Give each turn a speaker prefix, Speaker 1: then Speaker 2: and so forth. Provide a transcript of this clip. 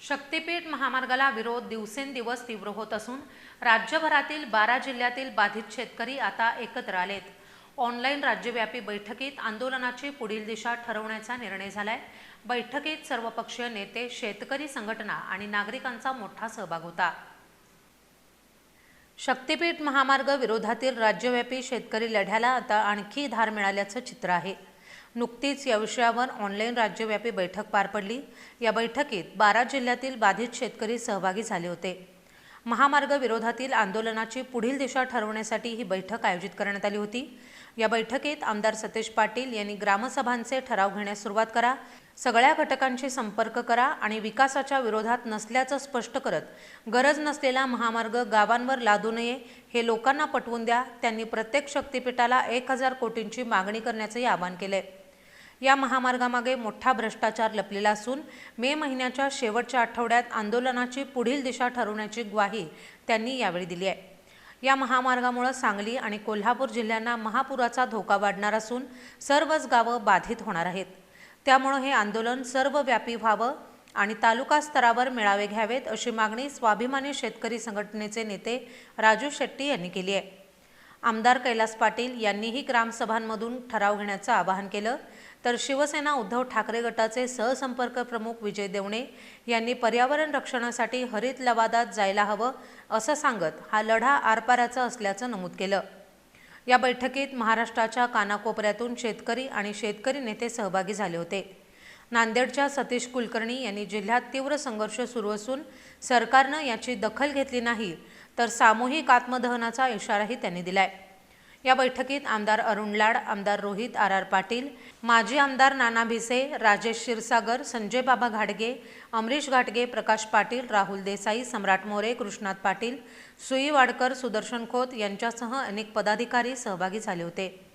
Speaker 1: शक्तीपीठ महामार्गाला विरोध दिवसेंदिवस तीव्र होत असून राज्यभरातील बारा जिल्ह्यातील बाधित शेतकरी आता एकत्र आलेत. ऑनलाईन राज्यव्यापी बैठकीत आंदोलनाची पुढील दिशा ठरवण्याचा निर्णय झालाय. बैठकीत सर्वपक्षीय नेते शेतकरी संघटना आणि नागरिकांचा मोठा सहभाग होता. शक्तीपीठ महामार्ग विरोधातील राज्यव्यापी शेतकरी लढ्याला आता आणखी धार मिळाल्याचं चित्र आहे. नुकतीच या विषयावर ऑनलाईन राज्यव्यापी बैठक पार पडली. या बैठकीत बारा जिल्ह्यातील बाधित शेतकरी सहभागी झाले होते. महामार्ग विरोधातील आंदोलनाची पुढील दिशा ठरवण्यासाठी ही बैठक आयोजित करण्यात आली होती. या बैठकीत आमदार सतेज पाटील यांनी ग्रामसभांचे ठराव घेण्यास सुरुवात करा सगळ्या घटकांशी संपर्क करा आणि विकासाच्या विरोधात नसल्याचं स्पष्ट करत गरज नसलेला महामार्ग गावांवर लादू नये हे लोकांना पटवून द्या त्यांनी प्रत्येक शक्तिपीठाला एक हजार कोटींची मागणी करण्याचंही आवाहन केलंय. या महामार्गामागे मोठा भ्रष्टाचार लपलेला असून मे महिन्याच्या शेवटच्या आठवड्यात आंदोलनाची पुढील दिशा ठरवण्याची ग्वाही त्यांनी यावेळी दिली आहे. या महामार्गामुळे सांगली आणि कोल्हापूर जिल्ह्यांना महापुराचा धोका वाढणार असून सर्वच गावं बाधित होणार आहेत. त्यामुळं हे आंदोलन सर्वव्यापी व्हावं आणि तालुका स्तरावर मेळावे घ्यावेत अशी मागणी स्वाभिमानी शेतकरी संघटनेचे नेते राजू शेट्टी यांनी केली आहे. आमदार कैलास पाटील यांनीही ग्रामसभांमधून ठराव घेण्याचं आवाहन केलं. तर शिवसेना उद्धव ठाकरे गटाचे सहसंपर्क प्रमुख विजय देवणे यांनी पर्यावरण रक्षणासाठी हरित लवादात जायला हवं असं सांगत हा लढा आरपाराचा असल्याचं नमूद केलं. या बैठकीत महाराष्ट्राच्या कानाकोपऱ्यातून शेतकरी आणि शेतकरी नेते सहभागी झाले होते. नांदेडच्या सतीश कुलकर्णी यांनी जिल्ह्यात तीव्र संघर्ष सुरू असून सरकारनं याची दखल घेतली नाही तर सामूहिक आत्मदहनाचा इशाराही त्यांनी दिलाय. या बैठकीत आमदार अरुण लाड आमदार रोहित आर आर पाटील माजी आमदार नाना भिसे राजेश क्षीरसागर संजय बाबा घाटगे अमरीश घाटगे प्रकाश पाटील राहुल देसाई सम्राट मोरे कृष्णात पाटील सुई वाडकर सुदर्शन खोत यांच्यासह अनेक पदाधिकारी सहभागी झाले होते.